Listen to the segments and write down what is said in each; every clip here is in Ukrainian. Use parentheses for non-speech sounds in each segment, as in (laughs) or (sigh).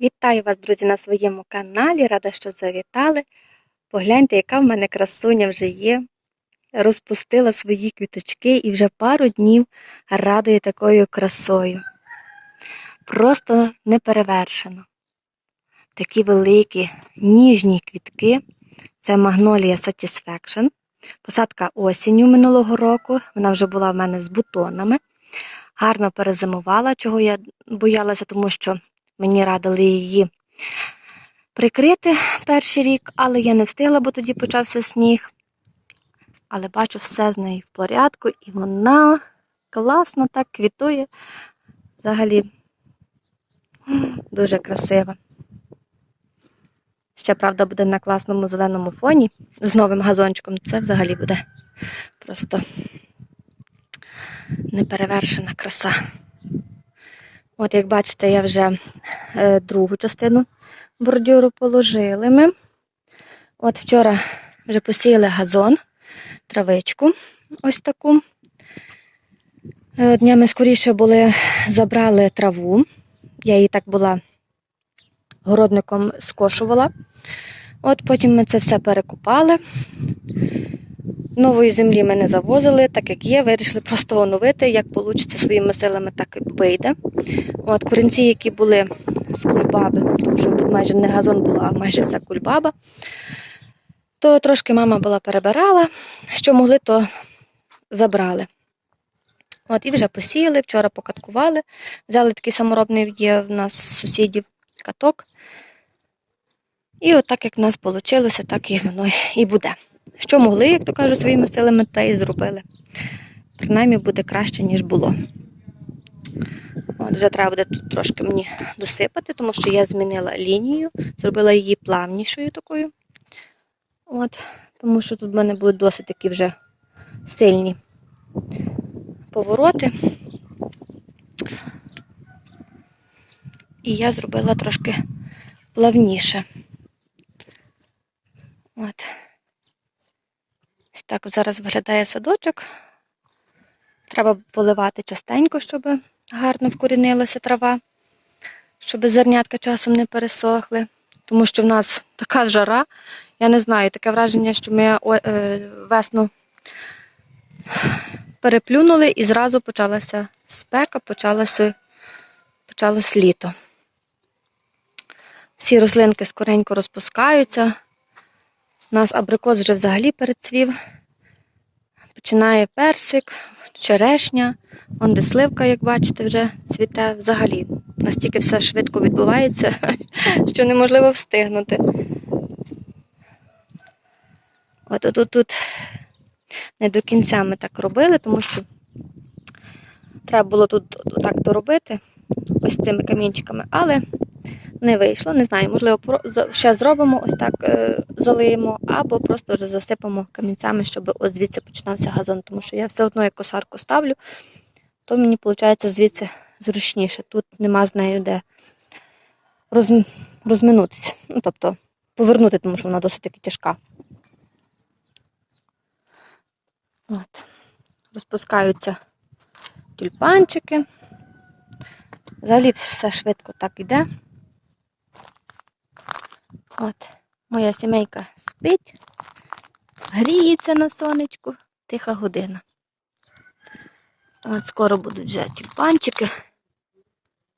Вітаю вас, друзі, на своєму каналі. Рада, що завітали. Погляньте, яка в мене красуня вже є. Розпустила свої квіточки і вже пару днів радує такою красою. Просто неперевершено. Такі великі, ніжні квітки. Це магнолія Satisfaction. Посадка осінню минулого року. Вона вже була в мене з бутонами. Гарно перезимувала, чого я боялася, тому що Мені радили її прикрити перший рік, але я не встигла, бо тоді почався сніг. Але бачу, все з нею в порядку, і вона класно так квітує. Взагалі дуже красива. Ще, правда, буде на класному зеленому фоні з новим газончиком. Це взагалі буде просто неперевершена краса. От, як бачите, я вже е, другу частину бордюру положили ми. От вчора вже посіяли газон, травичку ось таку. Е, днями скоріше були, забрали траву. Я її так була городником скошувала. От потім ми це все перекупали. Нової землі ми не завозили, так як є, вирішили просто оновити, як вийде своїми силами, так і вийде. От Корінці, які були з кульбаби, тому що тут майже не газон була, а майже вся кульбаба, то трошки мама була перебирала, що могли, то забрали. От І вже посіяли, вчора покаткували. Взяли такий саморобний є в нас сусідів каток. І от так як в нас вийшло, так і воно і буде. Що могли, як то кажуть, своїми силами, та і зробили. Принаймні буде краще, ніж було. От Вже треба буде тут трошки мені досипати, тому що я змінила лінію, зробила її плавнішою такою. От, Тому що тут в мене були досить такі вже сильні повороти. І я зробила трошки плавніше. От. Ось так зараз виглядає садочок. Треба поливати частенько, щоб гарно вкорінилася трава, щоб зернятка часом не пересохли. Тому що в нас така жара. Я не знаю, таке враження, що ми е, весну переплюнули і зразу почалася спека, почалося, почалось літо. Всі рослинки скоренько розпускаються. У нас абрикос вже взагалі перецвів. Починає персик, черешня, он де сливка, як бачите, вже цвіте взагалі. Настільки все швидко відбувається, (laughs) що неможливо встигнути. От тут, тут не до кінця ми так робили, тому що треба було тут так доробити ось цими камінчиками, але не вийшло. Не знаю, можливо, ще зробимо, ось так е, залиємо, або просто вже засипемо камінцями, щоб ось звідси починався газон. Тому що я все одно як косарку ставлю, то мені виходить звідси зручніше. Тут нема з нею де роз... розминутися. Ну, тобто повернути, тому що вона досить таки тяжка. От. Розпускаються тюльпанчики. Взагалі все швидко так іде. От, моя сімейка спить, гріється на сонечку, тиха година. От скоро будуть вже тюльпанчики.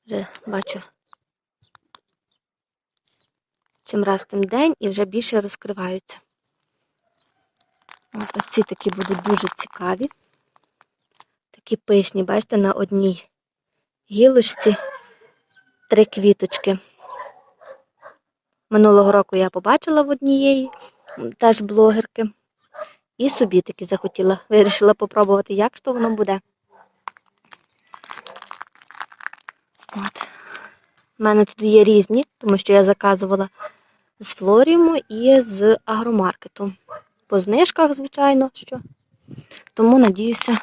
Вже бачу, чим раз тим день і вже більше розкриваються. От ці такі будуть дуже цікаві. Такі пишні, бачите, на одній гілочці три квіточки. Минулого року я побачила в однієї теж блогерки. І собі таки захотіла. (laughs) Вирішила попробувати, як що воно буде. От. У мене тут є різні, тому що я заказувала з Флоріуму і з агромаркету. По знижках, звичайно, що. Тому надіюся,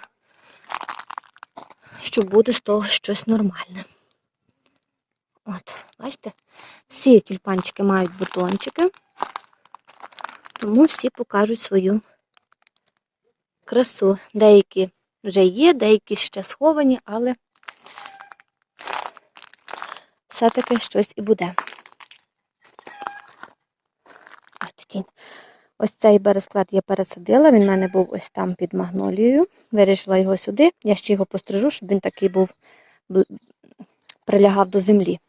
що буде з того щось нормальне. От, бачите, всі тюльпанчики мають бутончики, тому всі покажуть свою красу. Деякі вже є, деякі ще сховані, але все-таки щось і буде. От, тінь. Ось цей бересклад я пересадила, він в мене був ось там під магнолією. Вирішила його сюди. Я ще його пострижу, щоб він такий був, прилягав до землі.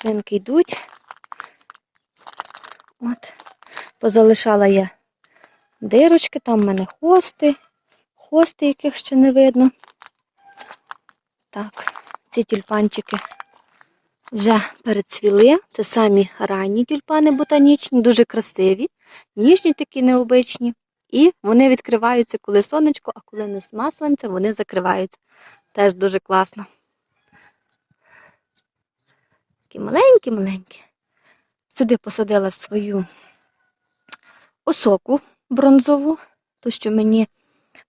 Свинки йдуть. От. Позалишала я дирочки, там в мене хости, хости, яких ще не видно. Так, ці тюльпанчики вже перецвіли. Це самі ранні тюльпани ботанічні, дуже красиві, ніжні такі необичні. І вони відкриваються, коли сонечко, а коли нема сонця, вони закриваються. Теж дуже класно. Такі маленькі-маленькі. Сюди посадила свою осоку бронзову, ту, що мені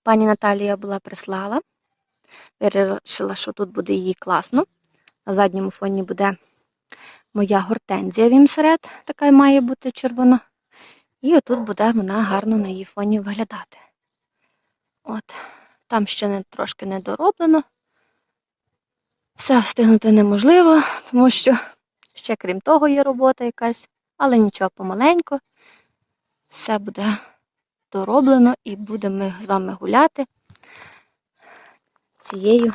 пані Наталія була прислала. Вирішила, що тут буде її класно. На задньому фоні буде моя гортензія вімсеред, така має бути червона. І отут буде вона гарно на її фоні виглядати. От, там ще не, трошки не дороблено. Все встигнути неможливо, тому що ще крім того є робота якась, але нічого помаленьку. Все буде дороблено і будемо з вами гуляти цією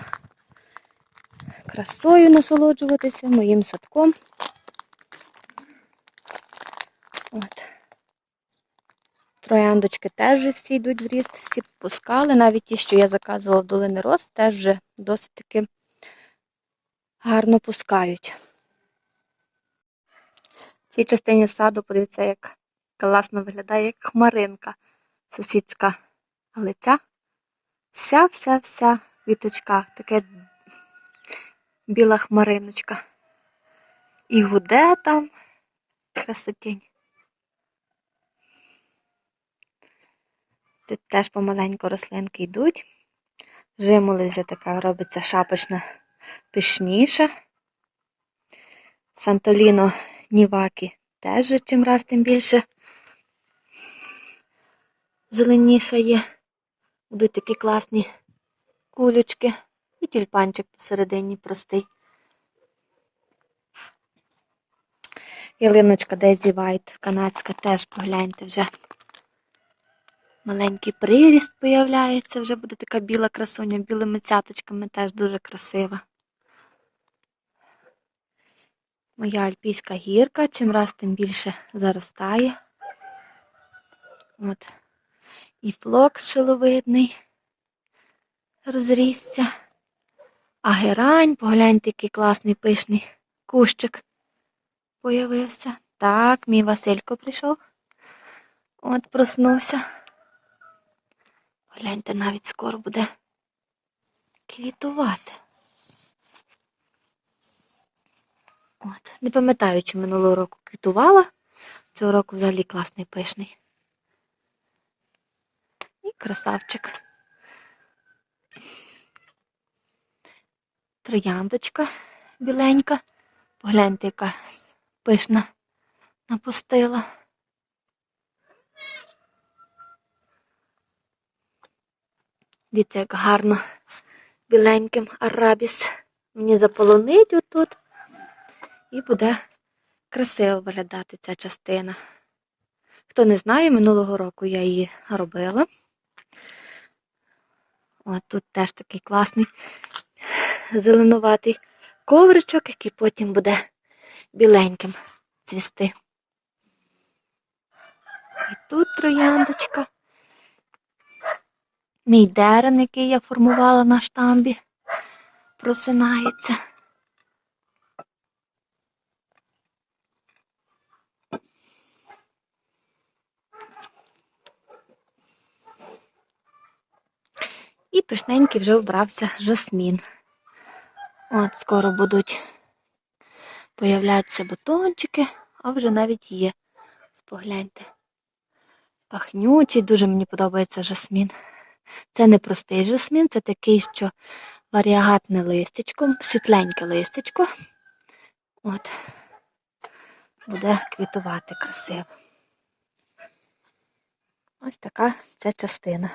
красою насолоджуватися, моїм садком. От. Трояндочки теж всі йдуть в ріст, всі пускали. Навіть ті, що я заказувала в долини роз, теж вже досить таки гарно пускають. В цій частині саду, подивіться, як класно виглядає, як хмаринка сусідська галича. Вся-вся-вся квіточка, таке біла хмариночка. І гуде там красотень. Тут теж помаленьку рослинки йдуть. Жимолость вже така робиться шапочна пишніша. Сантоліно Нівакі теж чим раз тим більше зеленіша є. Будуть такі класні кулючки і тюльпанчик посередині простий. Ялиночка Дезі Вайт, канадська, теж погляньте вже. Маленький приріст появляється, вже буде така біла красуня, білими цяточками теж дуже красива. Моя альпійська гірка, чим раз тим більше заростає. От. І флокс шиловидний розрісся. А герань, погляньте, який класний пишний кущик появився. Так, мій Василько прийшов. От проснувся. Гляньте, навіть скоро буде квітувати. От. Не пам'ятаю, чи минулого року квітувала. Цього року взагалі класний пишний. І красавчик. Трояндочка біленька. Погляньте, яка пишна напустила. Дивіться, як гарно біленьким арабіс мені заполонить отут. І буде красиво виглядати ця частина. Хто не знає, минулого року я її робила. От тут теж такий класний зеленуватий ковричок, який потім буде біленьким цвісти. І тут трояндочка. Мій дерен, який я формувала на штамбі, просинається. І пишненький вже вбрався жасмін. От скоро будуть появлятися бутончики, а вже навіть є. Спогляньте. Пахнючий, дуже мені подобається жасмін. Це не простий жасмін, це такий, що варіагатне листечко, світленьке листечко. От. Буде квітувати красиво. Ось така ця частина.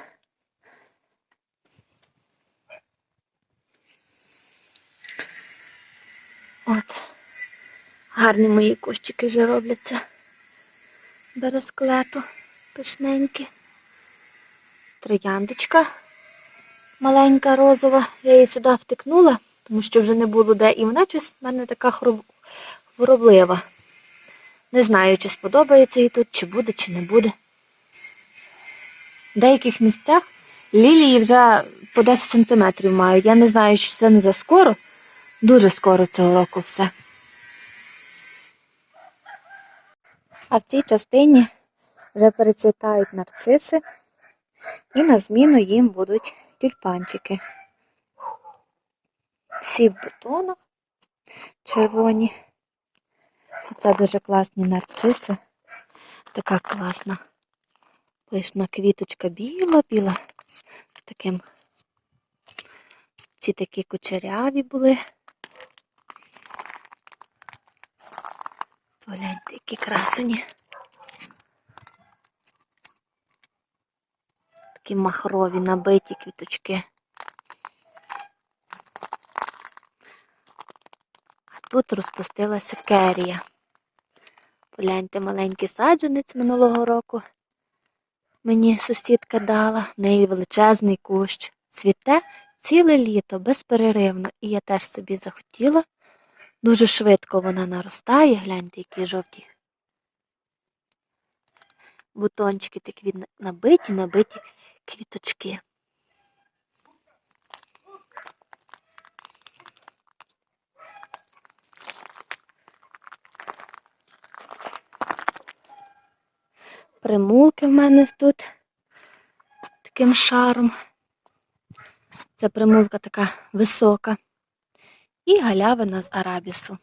От. Гарні мої кущики вже робляться. Бересклету пишненькі. Трояндочка маленька розова. Я її сюди втикнула, тому що вже не було де. І вона щось в мене така хвороблива. Не знаю, чи сподобається їй тут, чи буде, чи не буде. В деяких місцях лілії вже по 10 сантиметрів мають. Я не знаю, чи це не за скоро. Дуже скоро цього року все. А в цій частині вже перецвітають нарциси, і на зміну їм будуть тюльпанчики. Всі в бутонах червоні. Це дуже класні нарциси. Така класна пишна квіточка біла-біла. Таким. Ці такі кучеряві були. Погляньте, які красені. Такі махрові, набиті квіточки. А тут розпустилася керія. Погляньте, маленький саджанець минулого року. Мені сусідка дала, в неї величезний кущ. Цвіте ціле літо, безперервно. І я теж собі захотіла. Дуже швидко вона наростає, гляньте, які жовті. Бутончики такі від- набиті, набиті квіточки. Примулки в мене тут таким шаром. Це примулка така висока. І галявина з арабісу.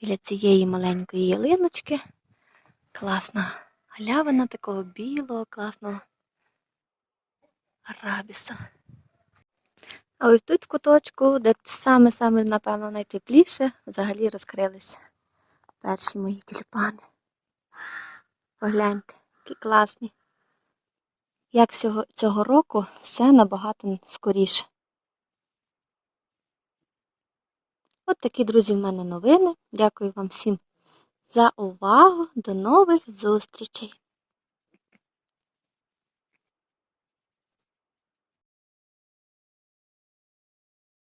Біля цієї маленької ялиночки класна галявина такого білого, класного арабіса. А ось тут в куточку, де саме-саме, напевно, найтепліше, взагалі розкрились перші мої тюльпани. Погляньте, які класні. Як цього, року все набагато скоріше. От такі, друзі, в мене новини. Дякую вам всім за увагу. До нових зустрічей!